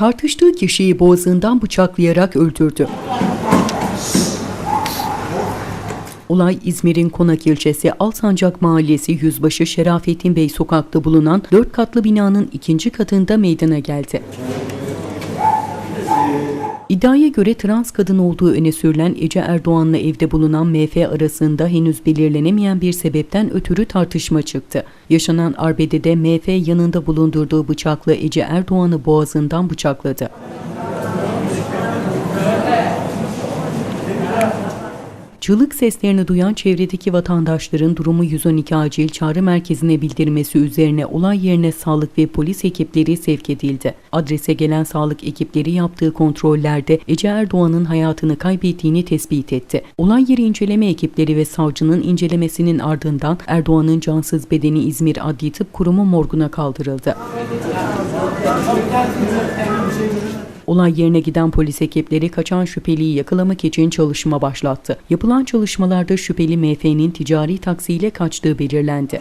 tartıştığı kişiyi boğazından bıçaklayarak öldürdü. Olay İzmir'in Konak ilçesi Alsancak Mahallesi Yüzbaşı Şerafettin Bey sokakta bulunan 4 katlı binanın ikinci katında meydana geldi. İddiaya göre trans kadın olduğu öne sürülen Ece Erdoğan'la evde bulunan MF arasında henüz belirlenemeyen bir sebepten ötürü tartışma çıktı. Yaşanan arbedede MF yanında bulundurduğu bıçakla Ece Erdoğan'ı boğazından bıçakladı. Çığlık seslerini duyan çevredeki vatandaşların durumu 112 acil çağrı merkezine bildirmesi üzerine olay yerine sağlık ve polis ekipleri sevk edildi. Adrese gelen sağlık ekipleri yaptığı kontrollerde Ece Erdoğan'ın hayatını kaybettiğini tespit etti. Olay yeri inceleme ekipleri ve savcının incelemesinin ardından Erdoğan'ın cansız bedeni İzmir Adli Tıp Kurumu morguna kaldırıldı. Olay yerine giden polis ekipleri kaçan şüpheliyi yakalamak için çalışma başlattı. Yapılan çalışmalarda şüpheli MF'nin ticari taksiyle kaçtığı belirlendi.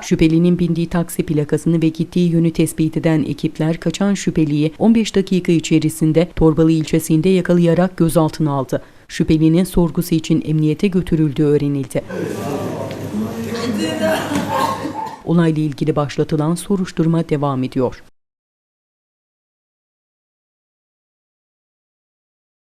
Şüphelinin bindiği taksi plakasını ve gittiği yönü tespit eden ekipler kaçan şüpheliyi 15 dakika içerisinde Torbalı ilçesinde yakalayarak gözaltına aldı. Şüphelinin sorgusu için emniyete götürüldüğü öğrenildi. Olayla ilgili başlatılan soruşturma devam ediyor.